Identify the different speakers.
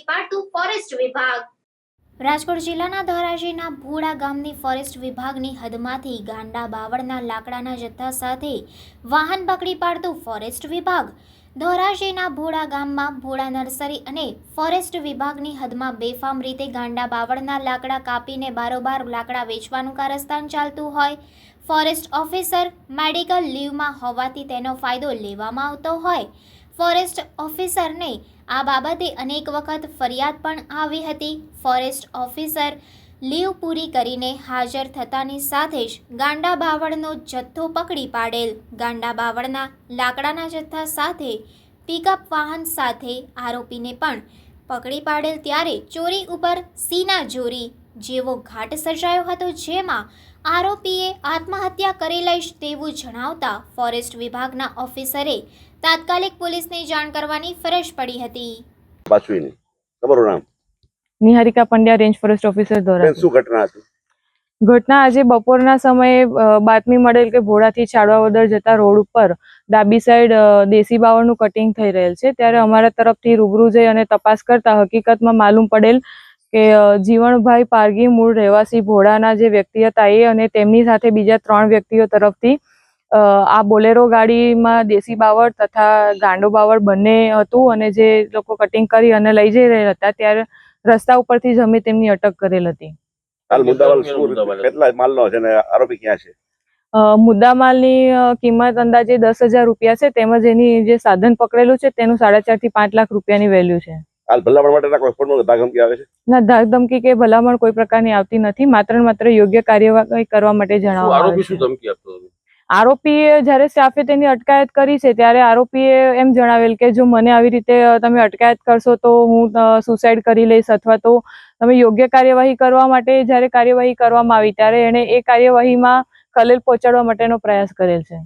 Speaker 1: પાડતું forest વિભાગ. રાજકોટ જિલ્લાના ધોરાજીના ભોળા ગામની ફોરેસ્ટ વિભાગની હદમાંથી ગાંડા બાવળના લાકડાના જથ્થા સાથે વાહન પકડી પાડતું ફોરેસ્ટ વિભાગ. ધોરાજીના ભોળા ગામમાં ભોળા નર્સરી અને ફોરેસ્ટ વિભાગની હદમાં બેફામ રીતે ગાંડા બાવળના લાકડા કાપીને બારોબાર લાકડા વેચવાનું કારસ્તાન ચાલતું હોય, ફોરેસ્ટ ઓફિસર મેડિકલ લીવમાં હોવાથી તેનો ફાયદો લેવામાં આવતો હોય. ફોરેસ્ટ ઓફિસરને આ બાબતે અનેક વખત ફરિયાદ પણ આવી હતી. ફોરેસ્ટ ઓફિસર લીવ પૂરી કરીને હાજર થતાની સાથે જ ગાંડા બાવળનો જથ્થો પકડી પાડેલ. ગાંડા બાવળના લાકડાના જથ્થા સાથે પિકઅપ વાહન સાથે આરોપીને પણ પકડી પાડેલ ત્યારે ચોરી ઉપર સીના જોરી જેવો ઘાટ સર્જાયો હતો જેમાં આરોપીએ આત્મહત્યા કરી લઈશ તેવું જણાવતા ફોરેસ્ટ વિભાગના ઓફિસરે તાત્કાલિક પોલીસને જાણ કરવાની ફરજ પડી હતી.
Speaker 2: તમારું નામ?
Speaker 3: Niharika Pandya range forest officer દ્વારા.
Speaker 2: શું ઘટના હતી?
Speaker 3: ઘટના આજે બપોરના સમયે બાતમી મળેલ કે ભોળાથી છાડવાવદર જતા રોડ ઉપર ડાબી સાઈડ દેશી બાવળનું કટિંગ થઈ રહેલ છે. ત્યારે અમારા તરફથી રૂબરૂ જઈ અને તપાસ કરતા હકીકતમાં માલુમ પડેલ કે જીવણભાઈ પારગી મૂળ રહેવાસી ભોળાના જે વ્યક્તિ હતા એ અને તેમની સાથે બીજા ત્રણ વ્યક્તિઓ તરફથી આ બોલેરો ગાડીમાં દેશી બાવળ તથા ગાંડો બાવળ બંને હતું અને જે લોકો કટિંગ કરી અને લઈ જઈ રહ્યા હતા ત્યારે રસ્તા ઉપરથી જ અમે તેમની અટક કરેલ હતી.
Speaker 2: હાલ મુદ્દામાલ શું કેટલા માલનો છે ને આરોપી ક્યાં છે?
Speaker 3: મુદ્દામાલની કિંમત અંદાજે દસ હજાર રૂપિયા છે. તેમજ એની જે સાધન પકડેલું છે તેનું સાડા ચારથી પાંચ લાખ રૂપિયાની વેલ્યુ છે.
Speaker 2: હાલ ભલામણ માટેના કોઈ આવે છે?
Speaker 3: ના ધાક ધમકી કે ભલામણ કોઈ પ્રકારની આવતી નથી. માત્ર માત્ર યોગ્ય કાર્યવાહી કરવા માટે
Speaker 4: જણાવવા
Speaker 3: જણાવવામાં
Speaker 4: આરોપી શું ધમકી આપતો હતો?
Speaker 3: આરોપીએ જ્યારે સ્ટાફે તેની અટકાયત કરી છે, ત્યારે આરોપીએ એમ જણાવેલ કે જો મને આવી રીતે તમે અટકાયત કરશો તો હું સુસાઇડ કરી લઈશ અથવા તો તમે યોગ્ય કાર્યવાહી કરવા માટે જ્યારે કાર્યવાહી કરવામાં આવી, ત્યારે એણે એ કાર્યવાહીમાં ખલેલ પહોંચાડવા માટેનો પ્રયાસ કરેલ છે.